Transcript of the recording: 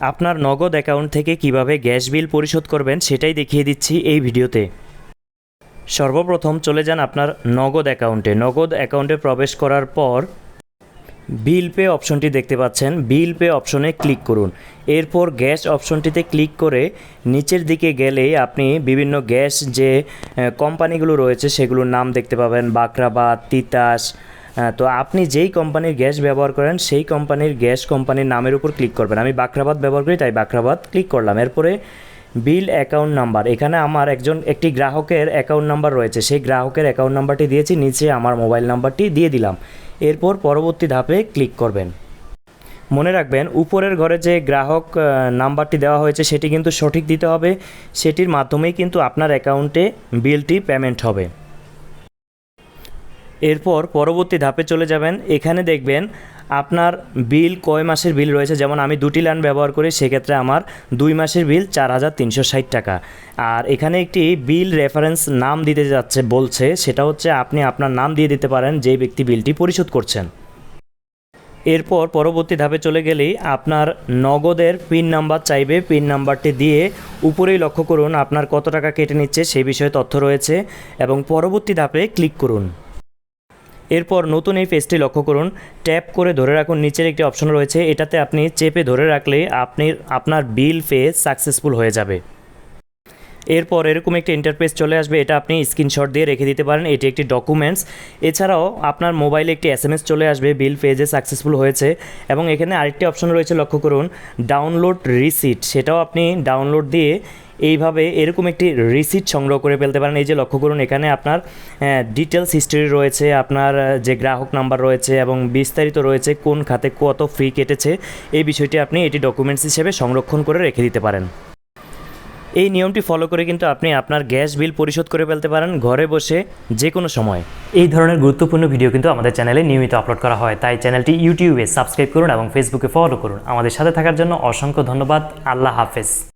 আপনার নগদ অ্যাকাউন্ট থেকে কীভাবে গ্যাস বিল পরিশোধ করবেন সেটাই দেখিয়ে দিচ্ছি এই ভিডিওতে। সর্বপ্রথম চলে যান আপনার নগদ অ্যাকাউন্টে। নগদ অ্যাকাউন্টে প্রবেশ করার পর বিল পে অপশনটি দেখতে পাচ্ছেন। বিল পে অপশনে ক্লিক করুন। এরপর গ্যাস অপশনটিতে ক্লিক করে নিচের দিকে গেলে আপনি বিভিন্ন গ্যাস যে কোম্পানিগুলো রয়েছে সেগুলোর নাম দেখতে পাবেন। বাকরাবাদ, তিতাস তো আপনি যেই কোম্পানির গ্যাস ব্যবহার করেন, সেই কোম্পানির গ্যাস কোম্পানির নামের উপর ক্লিক করবেন। আমি বাকরাবাদ ব্যবহার করি, তাই বাকরাবাদ ক্লিক করলাম। এরপরে বিল অ্যাকাউন্ট নাম্বার এখানে আমার একজন, একটি গ্রাহকের অ্যাকাউন্ট নাম্বার রয়েছে। সেই গ্রাহকের অ্যাকাউন্ট নাম্বারটি দিয়েছি, নিচে আমার মোবাইল নাম্বারটি দিয়ে দিলাম। এরপর পরবর্তী ধাপে ক্লিক করবেন। মনে রাখবেন, উপরের ঘরে যে গ্রাহক নাম্বারটি দেওয়া হয়েছে, সেটি কিন্তু সঠিক দিতে হবে। সেটির মাধ্যমেই কিন্তু আপনার অ্যাকাউন্টে বিলটি পেমেন্ট হবে। এরপর পরবর্তী ধাপে চলে যাবেন। এখানে দেখবেন আপনার বিল কয় মাসের বিল রয়েছে? যেমন আমি দুটি লাইন ব্যবহার করি, সেক্ষেত্রে আমার দুই মাসের বিল চার হাজার তিনশো ষাট টাকা। আর এখানে একটি বিল রেফারেন্স নাম দিতে যাচ্ছে, বলছে, সেটা হচ্ছে আপনি আপনার নাম দিয়ে দিতে পারেন যেই ব্যক্তি বিলটি পরিশোধ করছেন। এরপর পরবর্তী ধাপে চলে গেলেই আপনার নগদের পিন নাম্বার চাইবে। পিন নাম্বারটি দিয়ে উপরেই লক্ষ্য করুন, আপনার কত টাকা কেটে নিচ্ছে সেই বিষয়ে তথ্য রয়েছে। এবং পরবর্তী ধাপে ক্লিক করুন। এরপর নতুন এই পেজটি লক্ষ্য করুন। ট্যাপ করে ধরে রাখুন। নিচের একটি অপশন রয়েছে। এটাতে আপনি চেপে ধরে রাখলে আপনি, আপনার বিল পে সাকসেসফুল হয়ে যাবে। এরপর এরকম একটি ইন্টারপেজ চলে আসবে, এটা আপনি স্ক্রিনশট দিয়ে রেখে দিতে পারেন, এটি একটি ডকুমেন্টস এছাড়াও আপনার মোবাইলে একটি এস এম এস চলে আসবে বিল পেজে সাকসেসফুল হয়েছে। এবং এখানে আরেকটি অপশন রয়েছে, লক্ষ্য করুন ডাউনলোড রিসিট সেটাও আপনি ডাউনলোড দিয়ে এইভাবে এরকম একটি রিসিট সংগ্রহ করে ফেলতে পারেন। এই যে লক্ষ্য করুন, এখানে আপনার ডিটেলস হিস্ট্রি রয়েছে, আপনার যে গ্রাহক নাম্বার রয়েছে এবং বিস্তারিত রয়েছে, কোন খাতে কত ফি কেটেছে, এই বিষয়টি আপনি এটি ডকুমেন্টস হিসেবে সংরক্ষণ করে রেখে দিতে পারেন। এই নিয়মটি ফলো করে কিন্তু আপনি আপনার গ্যাস বিল পরিশোধ করে ফেলতে পারেন ঘরে বসে যে কোনো সময়। এই ধরনের গুরুত্বপূর্ণ ভিডিও কিন্তু আমাদের চ্যানেলে নিয়মিত আপলোড করা হয়। তাই চ্যানেলটি ইউটিউবে সাবস্ক্রাইব করুন এবং ফেসবুকে ফলো করুন। আমাদের সাথে থাকার জন্য অসংখ্য ধন্যবাদ। আল্লাহ হাফেজ।